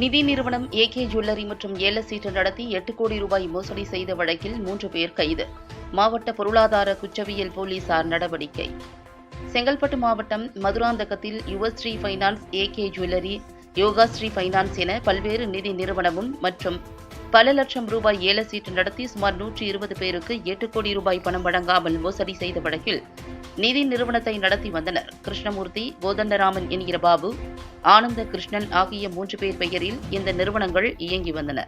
நிதி நிறுவனம் AK jewellery மற்றும் ஏலசீட்டு நடத்தி எட்டு கோடி ரூபாய் மோசடி செய்த வழக்கில் மூன்று பேர் கைது. மாவட்ட பொருளாதார குற்றவியல் போலீசார் நடவடிக்கை. செங்கல்பட்டு மாவட்டம் மதுராந்தகத்தில் Yuvasri finance AK jewellery Yogasri finance என பல்வேறு நிதி நிறுவனமும் மற்றும் பல லட்சம் ரூபாய் ஏலசீட்டு நடத்தி சுமார் நூற்றி இருபது பேருக்கு எட்டு கோடி ரூபாய் பணம் வழங்காமல் மோசடி செய்த வழக்கில் நிதி நிறுவனத்தை நடத்தி வந்தனர். கிருஷ்ணமூர்த்தி கோதண்டராமன் என்கிற பாபு ஆனந்த கிருஷ்ணன் ஆகிய மூன்று பேர் பெயரில் இந்த நிறுவனங்கள் இயங்கி வந்தன.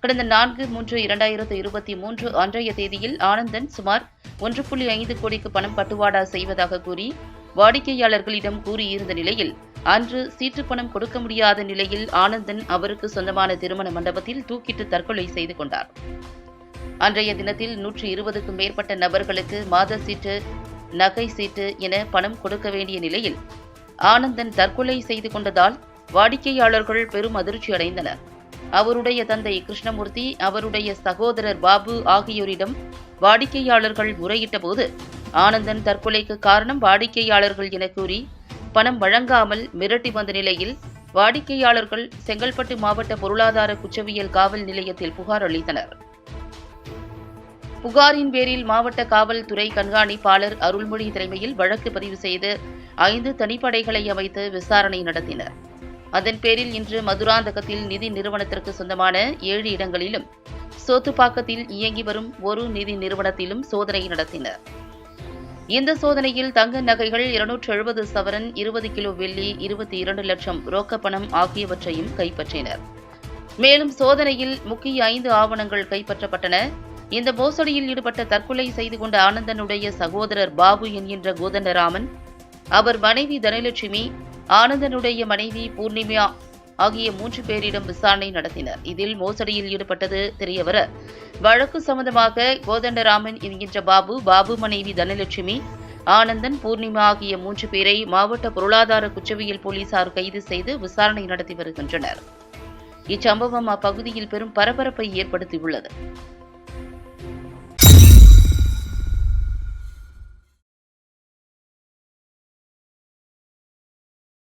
கடந்த நான்கு மூன்று இரண்டாயிரத்து இருபத்தி மூன்று அன்றைய தேதியில் ஆனந்தன் சுமார் ஒன்று புள்ளி ஐந்து கோடிக்கு பணம் பட்டுவாடா செய்வதாக கூறி வாடிக்கையாளர்களிடம் கூறியிருந்த நிலையில் அன்று சீற்று பணம் கொடுக்க முடியாத நிலையில் ஆனந்தன் அவருக்கு சொந்தமான திருமண மண்டபத்தில் தூக்கிட்டு தற்கொலை செய்து கொண்டார். அன்றைய தினத்தில் நூற்றி இருபதுக்கும் மேற்பட்ட நபர்களுக்கு மாத சீட்டு நகை சீட்டு என பணம் கொடுக்க வேண்டிய நிலையில் ஆனந்தன் தற்கொலை செய்து கொண்டதால் வாடிக்கையாளர்கள் பெரும் அதிர்ச்சி அடைந்தனர். அவருடைய தந்தை கிருஷ்ணமூர்த்தி அவருடைய சகோதரர் பாபு ஆகியோரிடம் வாடிக்கையாளர்கள் முறையிட்ட போது ஆனந்தன் தற்கொலைக்கு காரணம் வாடிக்கையாளர்கள் என கூறி பணம் வழங்காமல் மிரட்டி வந்த நிலையில் வாடிக்கையாளர்கள் செங்கல்பட்டு மாவட்ட பொருளாதார குற்றவியல் காவல் நிலையத்தில் புகார் அளித்தனர். புகாரின் பேரில் மாவட்ட காவல்துறை கண்காணிப்பாளர் அருள்மொழி தலைமையில் வழக்கு பதிவு செய்து ஐந்து தனிப்படைகளை அமைத்து விசாரணை நடத்தினர். அதன் பேரில் இன்று மதுராந்தகத்தில் நிதி நிறுவனத்திற்கு சொந்தமான ஏழு இடங்களிலும் சோத்துப்பாக்கத்தில் இயங்கி வரும் ஒரு நிதி நிறுவனத்திலும் சோதனை நடத்தினர். இந்த சோதனையில் தங்க நகைகள் இருநூற்று எழுபது சவரன் இருபது கிலோ வெள்ளி இருபத்தி இரண்டு லட்சம் ரொக்க ஆகியவற்றையும் கைப்பற்றினர். மேலும் சோதனையில் முக்கிய ஐந்து ஆவணங்கள் கைப்பற்றப்பட்டன. இந்த மோசடியில் ஈடுபட்ட தற்கொலை செய்து கொண்ட ஆனந்தனுடைய சகோதரர் பாபு என்கின்ற கோதண்டராமன் அவர் மனைவி தனலட்சுமி ஆனந்தனுடைய மனைவி பூர்ணிமா ஆகிய மூன்று பேரிடம் விசாரணை நடத்தினர். இதில் மோசடியில் ஈடுபட்டது தெரியவர வழக்கு சம்பந்தமாக கோதண்டராமன் என்கின்ற பாபு பாபு மனைவி தனலட்சுமி ஆனந்தன் பூர்ணிமா ஆகிய மூன்று பேரை மாவட்ட பொருளாதார குற்றவியல் போலீசார் கைது செய்து விசாரணை நடத்தி வருகின்றனர். இச்சம்பவம் அப்பகுதியில் பெரும் பரபரப்பை ஏற்படுத்தியுள்ளது.